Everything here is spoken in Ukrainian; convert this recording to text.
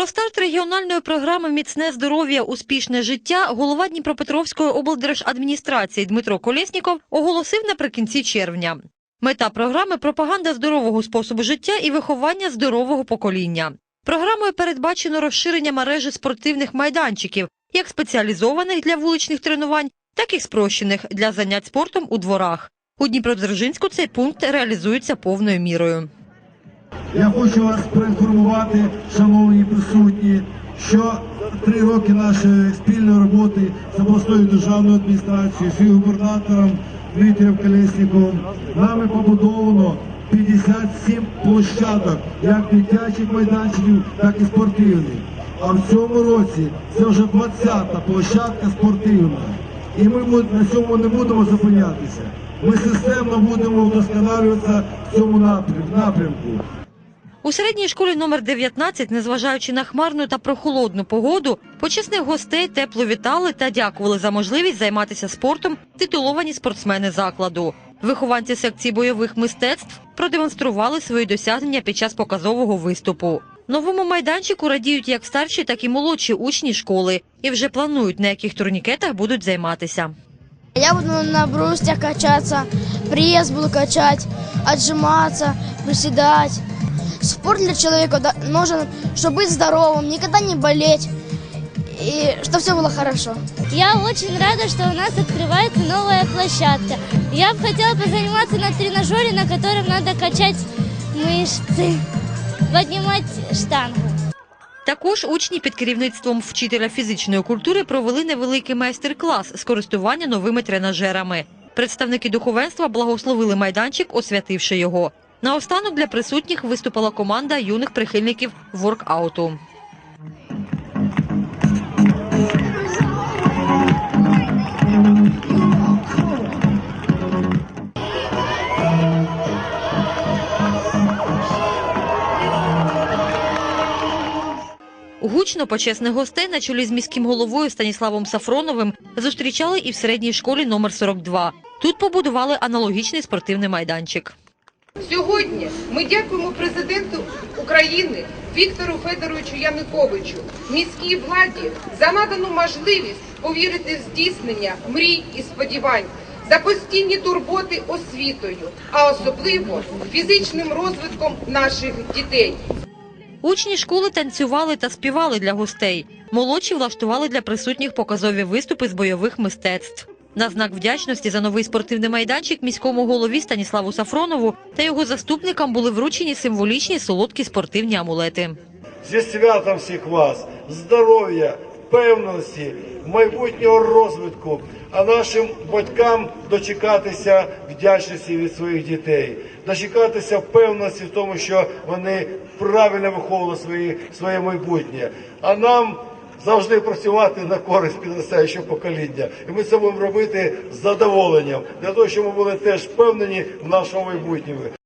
Про старт регіональної програми Міцне здоров'я, успішне життя голова Дніпропетровської облдержадміністрації Дмитро Колєсніков оголосив наприкінці червня. Мета програми пропаганда здорового способу життя і виховання здорового покоління. Програмою передбачено розширення мережі спортивних майданчиків, як спеціалізованих для вуличних тренувань, так і спрощених для занять спортом у дворах. У Дніпродзержинську цей пункт реалізується повною мірою. Я хочу вас проінформувати, шановні присутні, що три роки нашої спільної роботи з обласною державною адміністрацією, з губернатором Дмитрієм Колєсніковим нами побудовано 57 площадок, як дитячих майданчиків, так і спортивних. А в цьому році це вже 20-та площадка спортивна. І ми на цьому не будемо зупинятися. Ми системно будемо вдосконалюватися в цьому напрямку. У середній школі номер 19, незважаючи на хмарну та прохолодну погоду, почесних гостей тепло вітали та дякували за можливість займатися спортом титуловані спортсмени закладу. Вихованці секції бойових мистецтв продемонстрували свої досягнення під час показового виступу. Новому майданчику радіють як старші, так і молодші учні школи і вже планують, на яких турнікетах будуть займатися. Я буду на брусьях качаться, пресс буду качать, отжиматься, приседать Спорт для человека да- нужен, чтобы быть здоровым, никогда не болеть и чтобы все было хорошо. Я очень рада, что у нас открывается новая площадка. Я бы хотела позаниматься на тренажере, на котором надо качать мышцы, поднимать штангу. Також учні під керівництвом вчителя фізичної культури провели невеликий майстер-клас з користування новими тренажерами. Представники духовенства благословили майданчик, освятивши його. Наостанок для присутніх виступила команда юних прихильників воркауту. Гучно почесних гостей на чолі з міським головою Станіславом Сафроновим зустрічали і в середній школі номер 42. Тут побудували аналогічний спортивний майданчик. Сьогодні ми дякуємо президенту України Віктору Федоровичу Януковичу, міській владі за надану можливість повірити в здійснення мрій і сподівань, за постійні турботи освітою, а особливо фізичним розвитком наших дітей. Учні школи танцювали та співали для гостей. Молодші влаштували для присутніх показові виступи з бойових мистецтв. На знак вдячності за новий спортивний майданчик міському голові Станіславу Сафронову та його заступникам були вручені символічні солодкі спортивні амулети. зі святом всіх вас, здоров'я, впевненості, майбутнього розвитку, а нашим батькам дочекатися вдячності від своїх дітей, дочекатися впевненості в тому, що вони правильно виховували свої, своє майбутнє. А нам завжди працювати на користь підростаючого покоління. І ми це будемо робити з задоволенням, для того, щоб ми були теж впевнені в нашому майбутньому.